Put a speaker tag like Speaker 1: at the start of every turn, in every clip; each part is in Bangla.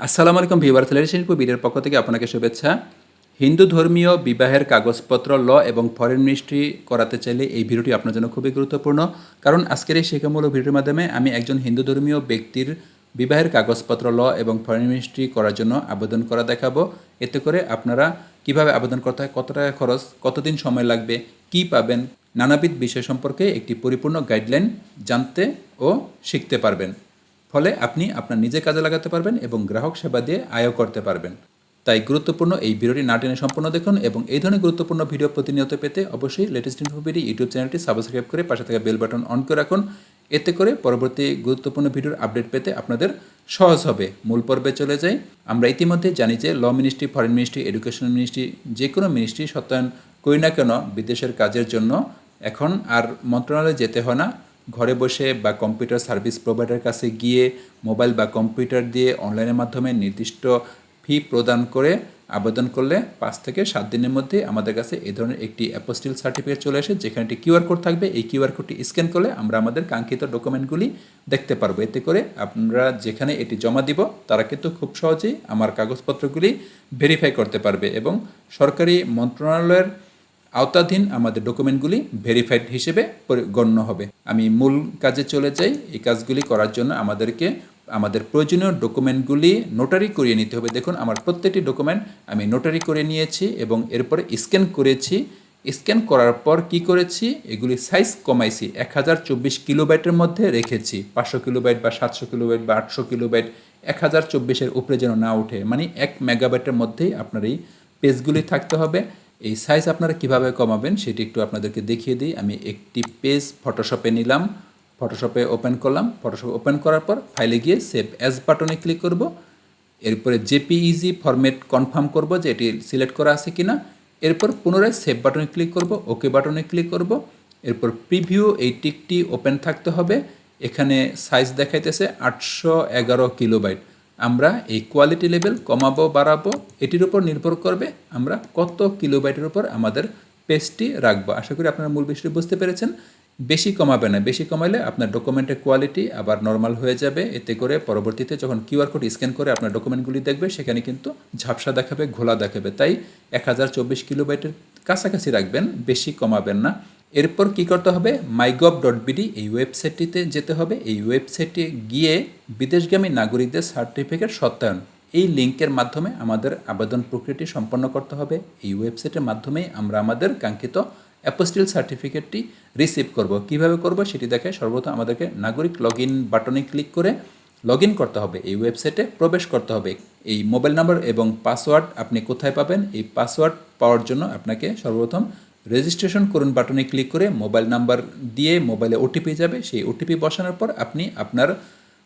Speaker 1: আসসালামু আলাইকুম ভিউয়ার রিলেশনশিপ বিডের পক্ষ থেকে আপনাকে শুভেচ্ছা। হিন্দু ধর্মীয় বিবাহের কাগজপত্র ল এবং ফরেন মিনিস্ট্রি করাতে চাইলে এই ভিডিওটি আপনার জন্য খুবই গুরুত্বপূর্ণ। কারণ আজকের এই শিক্ষামূলক ভিডিওর মাধ্যমে আমি একজন হিন্দু ধর্মীয় ব্যক্তির বিবাহের কাগজপত্র ল এবং ফরেন মিনিস্ট্রি করার জন্য আবেদন করা দেখাবো। এতে করে আপনারা কীভাবে আবেদন করতে হয়, কত টাকা খরচ, কতদিন সময় লাগবে, কি পাবেন, নানাবিধ বিষয় সম্পর্কে একটি পরিপূর্ণ গাইডলাইন জানতে ও শিখতে পারবেন। ফলে আপনি আপনার নিজে কাজে লাগাতে পারবেন এবং গ্রাহক সেবা দিয়ে আয়ও করতে পারবেন। তাই গুরুত্বপূর্ণ এই ভিডিওটি না টেনে সম্পূর্ণ দেখুন এবং এই ধরনের গুরুত্বপূর্ণ ভিডিও প্রতিনিয়ত পেতে অবশ্যই লেটেস্ট ইনফোভিডি ইউটিউব চ্যানেলটি সাবস্ক্রাইব করে পাশে থাকা বেল বাটন অন করে রাখুন। এতে করে পরবর্তী গুরুত্বপূর্ণ ভিডিওর আপডেট পেতে আপনাদের সহজ হবে। মূল পর্বে চলে যাই। আমরা ইতিমধ্যে জানি যে law ministry foreign ministry education ministry যে কোনো মিনিস্ট্রি সত্যায়ন করি না কেন বিদেশের কাজের জন্য এখন আর মন্ত্রণালয়ে যেতে হয় না। ঘরে বসে বা কম্পিউটার সার্ভিস প্রোভাইডারের কাছে গিয়ে মোবাইল বা কম্পিউটার দিয়ে অনলাইনের মাধ্যমে নির্দিষ্ট ফি প্রদান করে আবেদন করলে পাঁচ থেকে সাত দিনের মধ্যে আমাদের কাছে এই ধরনের একটি অ্যাপোস্টিল সার্টিফিকেট চলে আসে, যেখানে একটি কিউআর কোড থাকবে। এই কিউআর কোডটি স্ক্যান করলে আমরা আমাদের কাঙ্ক্ষিত ডকুমেন্টগুলি দেখতে পারব। এতে করে আপনারা যেখানে এটি জমা দিব, তারা কিন্তু খুব সহজেই আমার কাগজপত্রগুলি ভেরিফাই করতে পারবে এবং সরকারি মন্ত্রণালয়ের আওতাধীন আমাদের ডকুমেন্টগুলি ভেরিফাইড হিসেবে গণ্য হবে। আমি মূল কাজে চলে যাই, এই কাজগুলি করার জন্য আমাদেরকে আমাদের প্রয়োজনীয় ডকুমেন্টগুলি নোটারি করিয়ে নিতে হবে। দেখুন, আমার প্রত্যেকটি ডকুমেন্ট আমি নোটারি করে নিয়েছি এবং এরপরে স্ক্যান করেছি। স্ক্যান করার পর কি করেছি? এগুলি সাইজ কমাইছি। এক হাজার চব্বিশ কিলোবাইটের মধ্যে রেখেছি। পাঁচশো কিলোবাইট বা সাতশো কিলোবাইট বা আটশো কিলোবাইট এক হাজার চব্বিশের উপরে যেন না ওঠে। মানে এক মেগাবাইটের মধ্যেই আপনার এই পেজগুলি থাকতে হবে। এই সাইজ আপনারা কীভাবে কমাবেন সেটি একটু আপনাদেরকে দেখিয়ে দিই। আমি একটি পেজ ফটোশপে নিলাম। ফটোশপে ওপেন করলাম। ফটোশপ ওপেন করার পর ফাইলে গিয়ে সেভ অ্যাজ বাটনে ক্লিক করব। এরপরে জেপিইজি ফরম্যাট কনফার্ম করব যে এটি সিলেক্ট করা আছে কি না এরপর পুনরায় সেভ বাটনে ক্লিক করব ওকে বাটনে ক্লিক করব। এরপর প্রিভিউ এই টিকটি ওপেন থাকতে হবে। এখানে সাইজ দেখাইতেছে আটশো এগারো কিলোবাইট আমরা এই কোয়ালিটি লেভেল কমাবো, বাড়াবো, এটির উপর নির্ভর করবে আমরা কত কিলোবাইটের উপর আমাদের পেজটি রাখব। আশা করি আপনারা মূল বিষয়টি বুঝতে পেরেছেন। বেশি কমাবে না, বেশি কমাইলে আপনার ডকুমেন্টের কোয়ালিটি আবার নর্মাল হয়ে যাবে। এতে করে পরবর্তীতে যখন কিউআর কোড স্ক্যান করে আপনার ডকুমেন্টগুলি দেখবে, সেখানে কিন্তু ঝাপসা দেখাবে, ঘোলা দেখাবে। তাই এক হাজার চব্বিশ কিলোবাইটের কাছাকাছি রাখবেন, বেশি কমাবেন না। এরপর কি করতে হবে? মাইগভ ডট বিডি এই ওয়েবসাইটটিতে যেতে হবে। এই ওয়েবসাইটে গিয়ে বিদেশগামী নাগরিকদের সার্টিফিকেট সত্যায়ন। এই লিঙ্কের মাধ্যমে আমাদের আবেদন প্রক্রিয়াটি সম্পন্ন করতে হবে। এই ওয়েবসাইটের মাধ্যমেই আমরা আমাদের কাঙ্ক্ষিত অ্যাপোস্টিল সার্টিফিকেটটি রিসিভ করব। কীভাবে করব সেটি দেখে সর্বপ্রথম আমাদেরকে নাগরিক লগ ইন বাটনে ক্লিক করে লগ ইন করতে হবে। এই ওয়েবসাইটে প্রবেশ করতে হবে। এই মোবাইল নাম্বার এবং পাসওয়ার্ড আপনি কোথায় পাবেন? এই পাসওয়ার্ড পাওয়ার জন্য আপনাকে সর্বপ্রথম রেজিস্ট্রেশন করুন বাটনে ক্লিক করে মোবাইল নাম্বার দিয়ে মোবাইলে ওটিপি যাবে। সেই ওটিপি বসানোর পর আপনি আপনার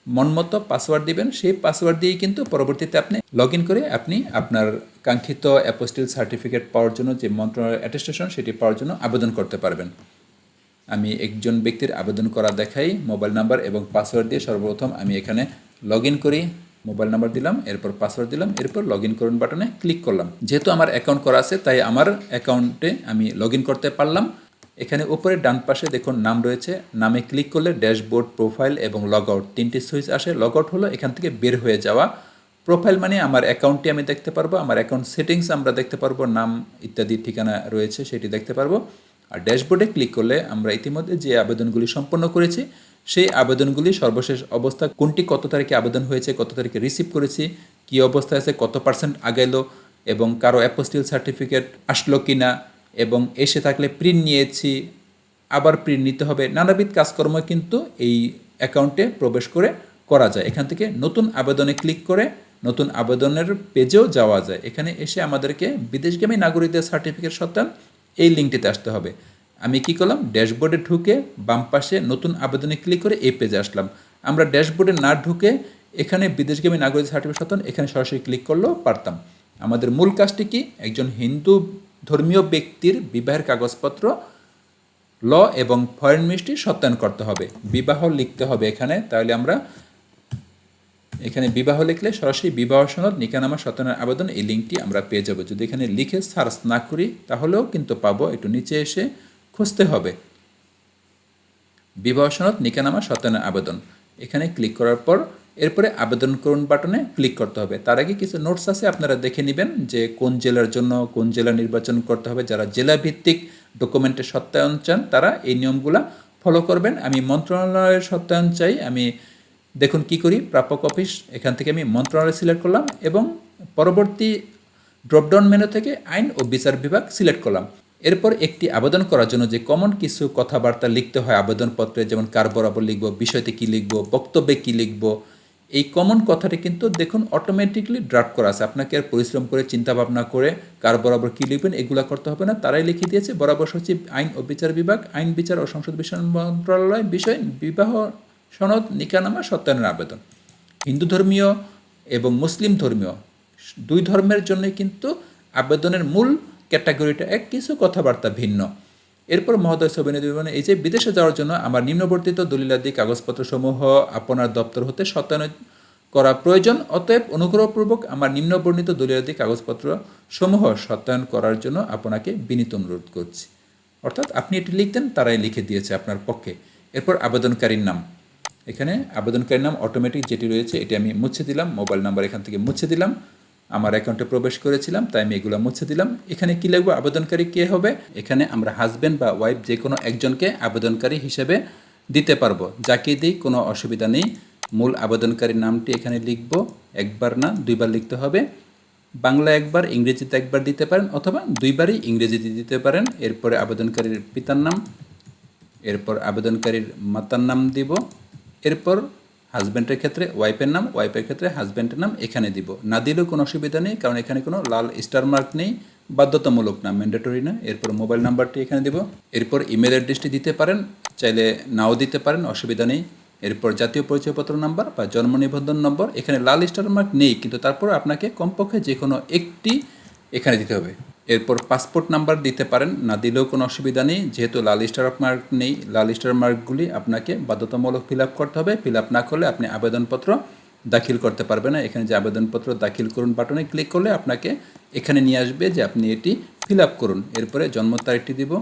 Speaker 1: মনমতো পাসওয়ার্ড দিবেন। সেই পাসওয়ার্ড দিয়েই কিন্তু পরবর্তীতে আপনি লগ করে আপনি আপনার কাঙ্ক্ষিত অ্যাপোস্টিল সার্টিফিকেট পাওয়ার জন্য যে মন্ত্রণালয়ের অ্যাটেস্টেশন সেটি পাওয়ার জন্য আবেদন করতে পারবেন। আমি একজন ব্যক্তির আবেদন করা দেখাই মোবাইল নাম্বার এবং পাসওয়ার্ড দিয়ে সর্বপ্রথম আমি এখানে লগ করি। মোবাইল নাম্বার দিলাম, এরপর পাসওয়ার্ড দিলাম, এরপর লগ ইন করুন বাটনে ক্লিক করলাম। যেহেতু আমার অ্যাকাউন্ট করা আছে, তাই আমার অ্যাকাউন্টে আমি লগ ইন করতে পারলাম। এখানে উপরে ডান পাশে দেখুন নাম রয়েছে। নামে ক্লিক করলে ড্যাশবোর্ড প্রোফাইল এবং লগ আউট তিনটি সুইচ আসে। লগ আউট হলো এখান থেকে বের হয়ে যাওয়া। প্রোফাইল মানে আমার অ্যাকাউন্টটি আমি দেখতে পারব, আমার অ্যাকাউন্ট সেটিংস আমরা দেখতে পারব, নাম ইত্যাদি ঠিকানা রয়েছে সেটি দেখতে পারব। আর ড্যাশবোর্ডে ক্লিক করলে আমরা ইতিমধ্যে যে আবেদনগুলি সম্পন্ন করেছি সেই আবেদনগুলি সর্বশেষ অবস্থা কোনটি, কত তারিখে আবেদন হয়েছে, কত তারিখে রিসিভ করেছি, কী অবস্থায় আছে, কত পার্সেন্ট আগাইলো, এবং কারও অ্যাপোস্টিল সার্টিফিকেট আসলো কি না এবং এসে থাকলে প্রিন্ট নিয়েছি, আবার প্রিন্ট নিতে হবে, নানাবিধ কাজকর্ম কিন্তু এই অ্যাকাউন্টে প্রবেশ করে করা যায়। এখান থেকে নতুন আবেদনে ক্লিক করে নতুন আবেদনের পেজেও যাওয়া যায়। এখানে এসে আমাদেরকে বিদেশগামী নাগরিকদের সার্টিফিকেট সত্যায়ন এই লিঙ্কটিতে আসতে হবে। আমি কি করলাম? ড্যাশবোর্ডে ঢুকে বাম পাশে নতুন আবেদনে ক্লিক করে এই পেজে আসলাম। আমরা ড্যাশবোর্ডে না ঢুকে এখানে বিদেশগামী নাগরিক সার্টিফিকেট সত্যায়ন এখানে সরাসরি ক্লিক করলেও পারতাম। আমাদের মূল কাজটি কি? একজন হিন্দু ধর্মীয় ব্যক্তির বিবাহের কাগজপত্র, ল এবং ফরেন মিনিস্ট্রি সত্যায়ন করতে হবে। বিবাহ লিখতে হবে এখানে। তাহলে আমরা এখানে বিবাহ লিখলে সরাসরি বিবাহ সনদ, নিকানামা, সত্যায়নের আবেদন এই লিঙ্কটি আমরা পেয়ে যাব। যদি এখানে লিখে সার্চ না করি, তাহলেও কিন্তু পাবো। একটু নিচে এসে খুঁজতে হবে। বিবাহ সনদ, নিকানামা সত্যায়নের আবেদন। এখানে ক্লিক করার পর এরপরে আবেদন করুন বাটনে ক্লিক করতে হবে। তার আগে কিছু নোটস আছে, আপনারা দেখে নেবেন যে কোন জেলার জন্য কোন জেলা নির্বাচন করতে হবে। যারা জেলা ভিত্তিক ডকুমেন্টের সত্যায়ন চান, তারা এই নিয়মগুলা ফলো করবেন। আমি মন্ত্রণালয়ের সত্যায়ন চাই। আমি দেখুন কি করি, প্রাপক অফিস এখান থেকে আমি মন্ত্রণালয় সিলেক্ট করলাম এবং পরবর্তী ড্রপডাউন মেনু থেকে আইন ও বিচার বিভাগ সিলেক্ট করলাম। এরপর একটি আবেদন করার জন্য যে কমন কিছু কথাবার্তা লিখতে হয় আবেদনপত্রে, যেমন কার বরাবর লিখব, বিষয়তে কী লিখব, বক্তব্যে কী লিখব, এই কমন কথাটি কিন্তু দেখুন অটোমেটিকলি ড্রাফট করা আছে। আপনাকে আর পরিশ্রম করে চিন্তা ভাবনা করে কার বরাবর কী লিখবেন, এগুলো করতে হবে না। তারাই লিখে দিয়েছে। বরাবর সচিব, আইন ও বিচার বিভাগ, আইন, বিচার ও সংসদ বিষয় মন্ত্রণালয় বিষয়, বিবাহ সনদ, নিকানামা, সত্যায়নের আবেদন। হিন্দু ধর্মীয় এবং মুসলিম ধর্মীয়, দুই ধর্মের জন্যই কিন্তু আবেদনের মূল ক্যাটাগরিটা এক কিছু কথাবার্তা ভিন্ন। এরপর মহোদয় ছবি বিবরণে এই যে বিদেশে যাওয়ার জন্য আমার নিম্নবর্তিত দলিলাদি কাগজপত্রসমূহ আপনার দপ্তর হতে সত্যায়ন করা প্রয়োজন, অতএব অনুগ্রহপূর্বক আমার নিম্নবর্ণিত দলিলাদি কাগজপত্র সমূহ সত্যায়ন করার জন্য আপনাকে বিনীত অনুরোধ করছি। অর্থাৎ আপনি এটি লিখতেন, তারাই লিখে দিয়েছে আপনার পক্ষে। এরপর আবেদনকারীর নাম। এখানে আবেদনকারীর নাম অটোমেটিক যেটি রয়েছে, এটি আমি মুছে দিলাম মোবাইল নাম্বার এখান থেকে মুছে দিলাম। আমার অ্যাকাউন্টে প্রবেশ করেছিলাম, তাই আমি এগুলো মুছে দিলাম। এখানে কি লিখব? আবেদনকারী কে হবে? এখানে আমরা হাজব্যান্ড বা ওয়াইফ যে কোনো একজনকে আবেদনকারী হিসেবে দিতে পারব। যাকে দিই, কোনো অসুবিধা নেই। মূল আবেদনকারীর নামটি এখানে লিখব। একবার না, দুইবার লিখতে হবে। বাংলা একবার, ইংরেজিতে একবার দিতে পারেন অথবা দুইবারই ইংরেজিতে দিতে পারেন। এরপরে আবেদনকারীর পিতার নাম, এরপর আবেদনকারীর মাতার নাম দিব। এরপর হাজব্যান্ডের ক্ষেত্রে ওয়াইফের নাম, ওয়াইফের ক্ষেত্রে হাজব্যান্ডের নাম এখানে দিব। না দিলেও কোনো অসুবিধা নেই, কারণ এখানে কোনো লাল স্টার মার্ক নেই, বাধ্যতামূলক না ম্যান্ডেটরি না। এরপর মোবাইল নাম্বারটি এখানে দিব। এরপর ইমেল অ্যাড্রেসটি দিতে পারেন, চাইলে নাও দিতে পারেন, অসুবিধা নেই। এরপর জাতীয় পরিচয়পত্র নাম্বার বা জন্ম নিবন্ধন নম্বর এখানে লাল স্টার মার্ক নেই, কিন্তু তারপর আপনাকে কমপক্ষে যে কোনো একটি এখানে দিতে হবে। এরপর পাসপোর্ট নাম্বার দিতে পারেন, না দিলেও কোনো অসুবিধা নেই। যেহেতু লাল স্টার মার্ক নেই লাল স্টার মার্কগুলি আপনাকে বাধ্যতামূলক ফিল আপ করতে হবে। ফিল আপ না করলে আপনি আবেদনপত্র দাখিল করতে পারবে না। এখানে যে আবেদনপত্র দাখিল করুন বাটনে ক্লিক করলে আপনাকে এখানে নিয়ে আসবে যে আপনি এটি ফিল আপ করুন। এরপরে জন্ম তারিখটি দিব।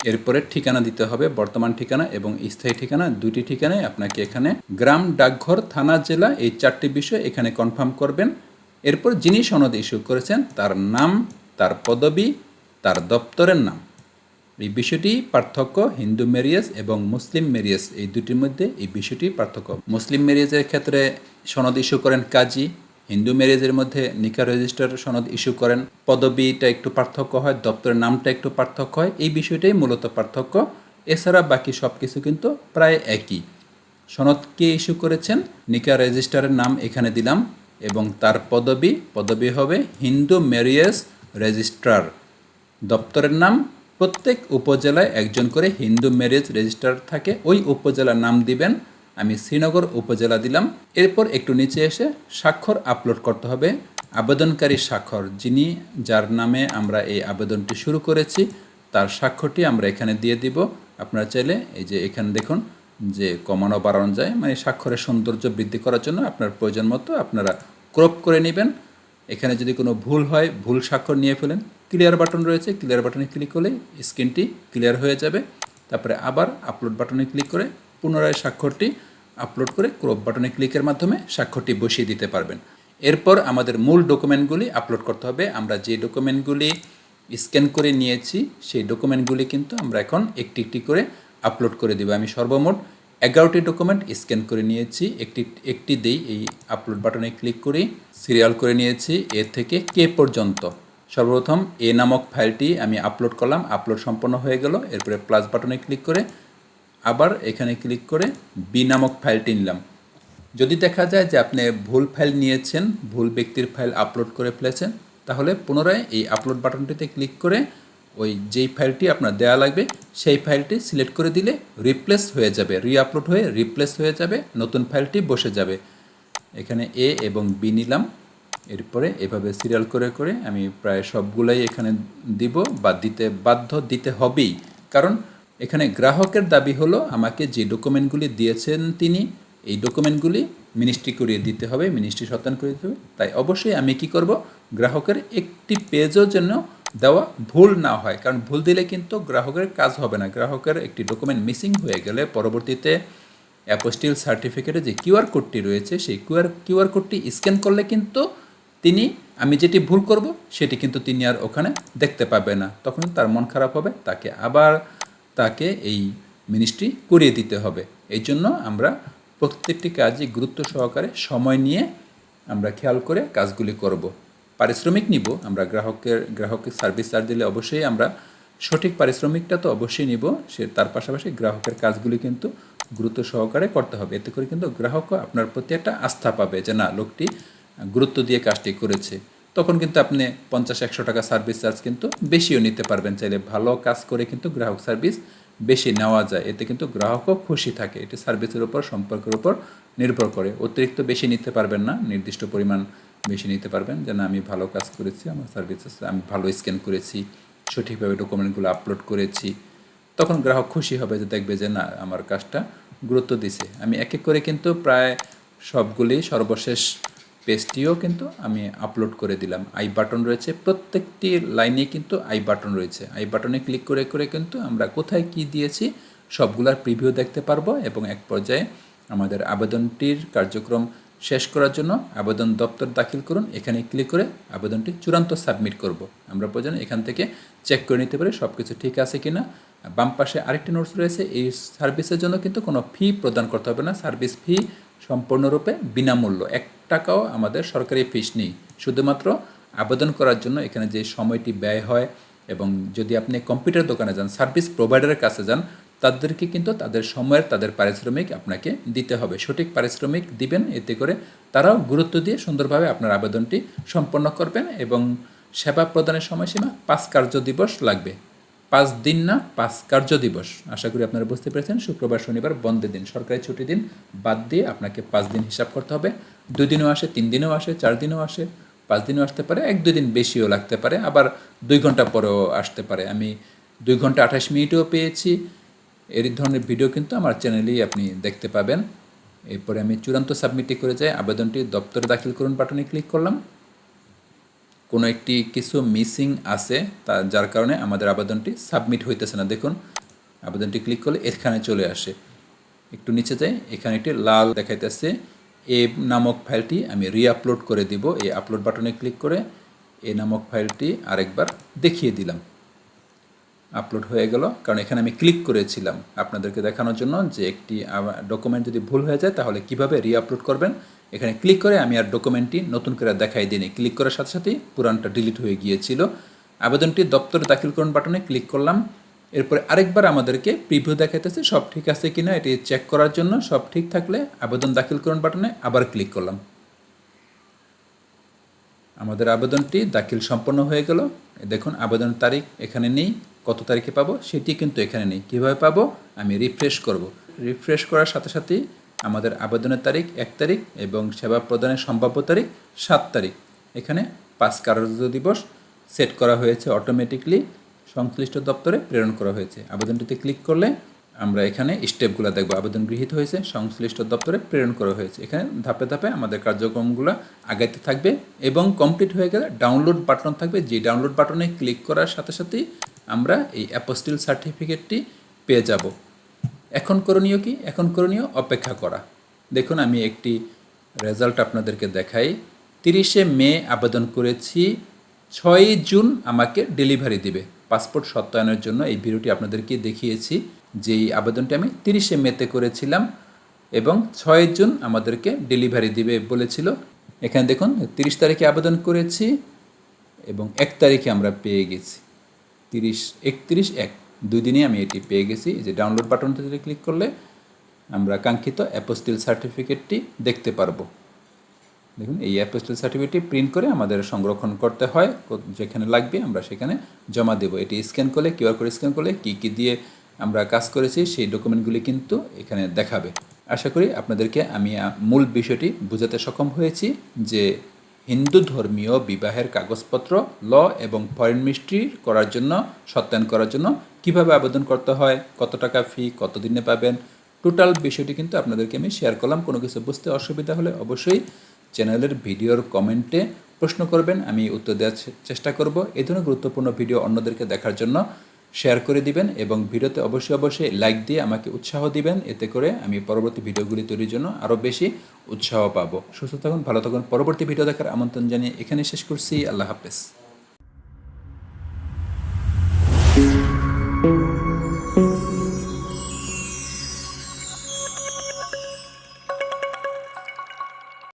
Speaker 1: এরপরে ঠিকানা দিতে হবে, বর্তমান ঠিকানা এবং স্থায়ী ঠিকানা। দুইটি ঠিকানায় আপনাকে এখানে গ্রাম, ডাকঘর, থানা, জেলা এই চারটি বিষয় এখানে কনফার্ম করবেন। এরপর যিনি সনদ ইস্যু করেছেন, তার নাম তার পদবি, তার দপ্তরের নাম। এই বিষয়টি পার্থক্য হিন্দু মেরিয়াস এবং মুসলিম মেরিয়াস, এই দুটির মধ্যে এই বিষয়টি পার্থক্য। মুসলিম মেরিয়াজের ক্ষেত্রে সনদ ইস্যু করেন কাজী, হিন্দু ম্যারেজের মধ্যে নিকা রেজিস্টার সনদ ইস্যু করেন। পদবিটা একটু পার্থক্য হয়, দপ্তরের নামটা একটু পার্থক্য হয়, এই বিষয়টাই মূলত পার্থক্য। এছাড়া বাকি সব কিছু কিন্তু প্রায় একই। সনদ কে ইস্যু করেছেন? নিকা রেজিস্টারের নাম এখানে দিলাম এবং তার পদবি পদবি হবে হিন্দু ম্যারিয়াস রেজিস্ট্রার দপ্তরের নাম। প্রত্যেক উপজেলায় একজন করে হিন্দু ম্যারেজ রেজিস্ট্রার থাকে। ওই উপজেলার নাম দিবেন। আমি শ্রীনগর উপজেলা দিলাম। এরপর একটু নিচে এসে স্বাক্ষর আপলোড করতে হবে। আবেদনকারী স্বাক্ষর, যিনি যার নামে আমরা এই আবেদনটি শুরু করেছি, তার স্বাক্ষরটি আমরা এখানে দিয়ে দিব। আপনারা চাইলে এই যে এখানে দেখুন যে কমানো বাড়ানো যায় মানে স্বাক্ষরের সৌন্দর্য বৃদ্ধি করার জন্য আপনার প্রয়োজন মতো আপনারা ক্রপ করে নেবেন। এখানে যদি কোনো ভুল হয়, ভুল স্বাক্ষর নিয়ে ফেলেন ক্লিয়ার বাটন রয়েছে ক্লিয়ার বাটনে ক্লিক করলে স্ক্রিনটি ক্লিয়ার হয়ে যাবে। তারপরে আবার আপলোড বাটনে ক্লিক করে পুনরায় স্বাক্ষরটি আপলোড করে ক্রপ বাটনে ক্লিকের মাধ্যমে স্বাক্ষরটি বসিয়ে দিতে পারবেন। এরপর আমাদের মূল ডকুমেন্টগুলি আপলোড করতে হবে। আমরা যে ডকুমেন্টগুলি স্ক্যান করে নিয়েছি, সেই ডকুমেন্টগুলি কিন্তু আমরা এখন একটি একটি করে আপলোড করে দেবো। আমি সর্বমোট এগারোটি ডকুমেন্ট স্ক্যান করে নিয়েছি। একটি একটি দেই এই আপলোড বাটনে ক্লিক করি সিরিয়াল করে নিয়েছি, এ থেকে কে পর্যন্ত? সর্বপ্রথম এ নামক ফাইলটি আমি আপলোড করলাম আপলোড সম্পন্ন হয়ে গেল, এরপরে প্লাস বাটনে ক্লিক করে আবার এখানে ক্লিক করে বি নামক ফাইলটি নিলাম। যদি দেখা যায় যে আপনি ভুল ফাইল নিয়েছেন, ভুল ব্যক্তির ফাইল আপলোড করে ফেলেছেন, তাহলে পুনরায় এই আপলোড বাটনটিতে ক্লিক করে ওই যেই ফাইলটি আপনার দেওয়া লাগবে, সেই ফাইলটি সিলেক্ট করে দিলে রিপ্লেস হয়ে যাবে রিআপলোড হয়ে রিপ্লেস হয়ে যাবে, নতুন ফাইলটি বসে যাবে। এখানে এ এবং বি নিলাম। এরপরে এভাবে সিরিয়াল করে করে আমি প্রায় সবগুলাই এখানে দিব বা দিতে বাধ্য দিতে হবেই। কারণ এখানে গ্রাহকের দাবি হলো আমাকে যে ডকুমেন্টগুলি দিয়েছেন তিনি, এই ডকুমেন্টগুলি মিনিস্ট্রি করিয়ে দিতে হবে, মিনিস্ট্রি সত্যায়ন করে দিতে হবে। তাই অবশ্যই আমি কি করব? গ্রাহকের একটি পেজও যেন দেওয়া ভুল না হয়। কারণ ভুল দিলে কিন্তু গ্রাহকের কাজ হবে না। গ্রাহকের একটি ডকুমেন্ট মিসিং হয়ে গেলে পরবর্তীতে অ্যাপোস্টিল সার্টিফিকেটে যে কিউআর কোডটি রয়েছে, সেই কিউআর কিউআর কোডটি স্ক্যান করলে কিন্তু তিনি, আমি যেটি ভুল করব, সেটি কিন্তু তিনি আর ওখানে দেখতে পাবে না। তখন তার মন খারাপ হবে, তাকে আবার তাকে এই মিনিস্ট্রি করিয়ে দিতে হবে। এই জন্য আমরা প্রত্যেকটি কাজই গুরুত্ব সহকারে সময় নিয়ে আমরা খেয়াল করে কাজগুলি করব। পারিশ্রমিক নিব, আমরা গ্রাহকের গ্রাহকের সার্ভিস চার্জ দিলে অবশ্যই আমরা সঠিক পারিশ্রমিকটা তো অবশ্যই নিব, সে তার পাশাপাশি গ্রাহকের কাজগুলি কিন্তু গুরুত্ব সহকারে করতে হবে। এতে করে কিন্তু গ্রাহকও আপনার প্রতি একটা আস্থা পাবে যে না, লোকটি গুরুত্ব দিয়ে কাজটি করেছে। তখন কিন্তু আপনি পঞ্চাশ, একশো টাকা সার্ভিস চার্জ কিন্তু বেশিও নিতে পারবেন। চাইলে ভালো কাজ করে কিন্তু গ্রাহক সার্ভিস বেশি নেওয়া যায়। এতে কিন্তু গ্রাহকও খুশি থাকে। এটি সার্ভিসের উপর, সম্পর্কের উপর নির্ভর করে। অতিরিক্ত বেশি নিতে পারবেন না। নির্দিষ্ট পরিমাণ বেশি নিতে পারবেন যেন আমি ভালো কাজ করেছি, আমার সার্ভিসেস আমি ভালো স্ক্যান করেছি, সঠিকভাবে ডকুমেন্টগুলো আপলোড করেছি। তখন গ্রাহক খুশি হবে যে দেখবে যে না, আমার কাজটা গুরুত্ব দিছে। আমি এক এক করে কিন্তু প্রায় সবগুলি সর্বশেষ পেজটিও কিন্তু আমি আপলোড করে দিলাম। আই বাটন রয়েছে, প্রত্যেকটি লাইনে কিন্তু আই বাটন রয়েছে। আই বাটনে ক্লিক করে করে কিন্তু আমরা কোথায় কি দিয়েছি, সবগুলার প্রিভিউ দেখতে পারব এবং এক পর্যায়ে আমাদের আবেদনটির কার্যক্রম শেষ করার জন্য আবেদন দপ্তর দাখিল করুন। এখানে ক্লিক করে আবেদনটি চূড়ান্ত সাবমিট করব। আমরা প্রয়োজন এখান থেকে চেক করে নিতে পারি সব কিছু ঠিক আছে কি না বাম পাশে আরেকটি নোটস রয়েছে, এই সার্ভিসের জন্য কিন্তু কোনো ফি প্রদান করতে হবে না। সার্ভিস ফি সম্পূর্ণরূপে বিনামূল্য। এক টাকাও আমাদের সরকারি ফিস নেই। শুধুমাত্র আবেদন করার জন্য এখানে যে সময়টি ব্যয় হয় এবং যদি আপনি কম্পিউটার দোকানে যান সার্ভিস প্রোভাইডারের কাছে যান তাদেরকে কিন্তু তাদের সময়ের, তাদের পারিশ্রমিক আপনাকে দিতে হবে। সঠিক পারিশ্রমিক দিবেন, এতে করে তারাও গুরুত্ব দিয়ে সুন্দরভাবে আপনার আবেদনটি সম্পন্ন করবেন এবং সেবা প্রদানের সময়সীমা পাঁচ কার্য দিবস লাগবে। পাঁচ দিন না, পাঁচ কার্য দিবস। আশা করি আপনারা বুঝতে পেরেছেন, শুক্রবার, শনিবার বন্ধের দিন, সরকারি ছুটি দিন বাদ দিয়ে আপনাকে পাঁচ দিন হিসাব করতে হবে। দুই দিনও আসে, তিন দিনও আসে, চার দিনও আসে, পাঁচ দিনও আসতে পারে, এক দুই দিন বেশিও লাগতে পারে, আবার দুই ঘণ্টা পরেও আসতে পারে। আমি দুই ঘণ্টা আঠাশ মিনিটও পেয়েছি এর ধরনের ভিডিও কিন্তু আমার চ্যানেলেই আপনি দেখতে পাবেন। এরপরে আমি চূড়ান্ত সাবমিটে করে যাই, আবেদনটি দপ্তরে দাখিল করুন বাটনে ক্লিক করলাম। কোনো একটি কিছু মিসিং আছে, তা যার কারণে আমাদের আবেদনটি সাবমিট হইতেছে না। দেখুন, আবেদনটি ক্লিক করলে এখানে চলে আসে। একটু নিচে যাই, এখানে একটি লাল দেখাইতেছে এ নামক ফাইলটি আমি রিআপলোড করে দিব। এই আপলোড বাটনে ক্লিক করে এ নামক ফাইলটি আরেকবার দেখিয়ে দিলাম। আপলোড হয়ে গেল। কারণ এখানে আমি ক্লিক করেছিলাম আপনাদেরকে দেখানোর জন্য যে একটি ডকুমেন্ট যদি ভুল হয়ে যায়, তাহলে কীভাবে রিআপলোড করবেন? এখানে ক্লিক করে আমি আর ডকুমেন্টটি নতুন করে দেখাই দিইনি। ক্লিক করার সাথে সাথেই পুরানটা ডিলিট হয়ে গিয়েছিল। আবেদনটি দপ্তরে দাখিল করুন বাটনে ক্লিক করলাম। এরপরে আরেকবার আমাদেরকে প্রিভিউ দেখাইতেছে, সব ঠিক আছে কিনা এটি চেক করার জন্য সব ঠিক থাকলে আবেদন দাখিল করুন বাটনে আবার ক্লিক করলাম। আমাদের আবেদনটি দাখিল সম্পন্ন হয়ে গেল। দেখুন, আবেদন তারিখ এখানে নেই। কত তারিখে পাবো সেটি কিন্তু এখানে নেই। কীভাবে পাবো? আমি রিফ্রেশ করব। রিফ্রেশ করার সাথে সাথেই আমাদের আবেদনের তারিখ এক তারিখ এবং সেবা প্রদানের সম্ভাব্য তারিখ সাত তারিখ। এখানে পাঁচ কার্য দিবস সেট করা হয়েছে অটোমেটিকলি সংশ্লিষ্ট দপ্তরে প্রেরণ করা হয়েছে। আবেদনটিতে ক্লিক করলে আমরা এখানে স্টেপগুলো দেখব। আবেদন গৃহীত হয়েছে, সংশ্লিষ্ট দপ্তরে প্রেরণ করা হয়েছে। এখানে ধাপে ধাপে আমাদের কার্যক্রমগুলো আগাইতে থাকবে এবং কমপ্লিট হয়ে গেলে ডাউনলোড বাটন থাকবে। যে ডাউনলোড বাটনে ক্লিক করার সাথে সাথেই আমরা এই অ্যাপোস্টিল সার্টিফিকেটটি পেয়ে যাব। এখন করণীয় কি? এখন করণীয় অপেক্ষা করা। দেখুন, আমি একটি রেজাল্ট আপনাদেরকে দেখাই। তিরিশে মে আবেদন করেছি, ছয়ই জুন আমাকে ডেলিভারি দিবে। পাসপোর্ট সত্যায়নের জন্য এই ভিডিওটি আপনাদেরকে দেখিয়েছি যেই আবেদনটি আমি তিরিশে মেতে করেছিলাম এবং ছয় জুন আমাদেরকে ডেলিভারি দিবে বলেছিল। এখানে দেখুন, তিরিশ তারিখে আবেদন করেছি এবং এক তারিখে আমরা পেয়ে গেছি। তিরিশ, একত্রিশ, এক। দুই দিনে আমি এটি পেয়ে গেছি। যে ডাউনলোড বাটনটিতে ক্লিক করলে আমরা কাঙ্ক্ষিত অ্যাপোস্টিল সার্টিফিকেটটি দেখতে পারব। দেখুন, এই অ্যাপোস্টিল সার্টিফিকেটটি প্রিন্ট করে আমাদের সংরক্ষণ করতে হয়। যেখানে লাগবে আমরা সেখানে জমা দেবো। এটি স্ক্যান করলে কিউআর কোড স্ক্যান করলে কী কী দিয়ে আমরা কাজ করেছি সেই ডকুমেন্টগুলি কিন্তু এখানে দেখাবে। আশা করি আপনাদেরকে আমি মূল বিষয়টি বোঝাতে সক্ষম হয়েছি যে হিন্দু ধর্মীয় বিবাহের কাগজপত্র, ল এবং ফরেন মিনিস্ট্রি করার জন্য, সত্যায়ন করার জন্য কীভাবে আবেদন করতে হয়, কত টাকা ফি কত দিনে পাবেন টোটাল বিষয়টি কিন্তু আপনাদেরকে আমি শেয়ার করলাম। কোনো কিছু বুঝতে অসুবিধা হলে অবশ্যই চ্যানেলের ভিডিওর কমেন্টে প্রশ্ন করবেন, আমি উত্তর দেওয়ার চেষ্টা করব। এই ধরনের গুরুত্বপূর্ণ ভিডিও অন্যদেরকে দেখার জন্য শেয়ার করে দিবেন এবং ভিডিওতে অবশ্যই অবশ্যই লাইক দিয়ে আমাকে উৎসাহ দিবেন। এতে করে আমি পরবর্তী ভিডিওগুলি তৈরির জন্য আরও বেশি উৎসাহ পাবো। সুস্থ থাকুন, ভালো থাকুন। পরবর্তী ভিডিও দেখার আমন্ত্রণ জানিয়ে এখানে শেষ করছি। আল্লাহ হাফেজ।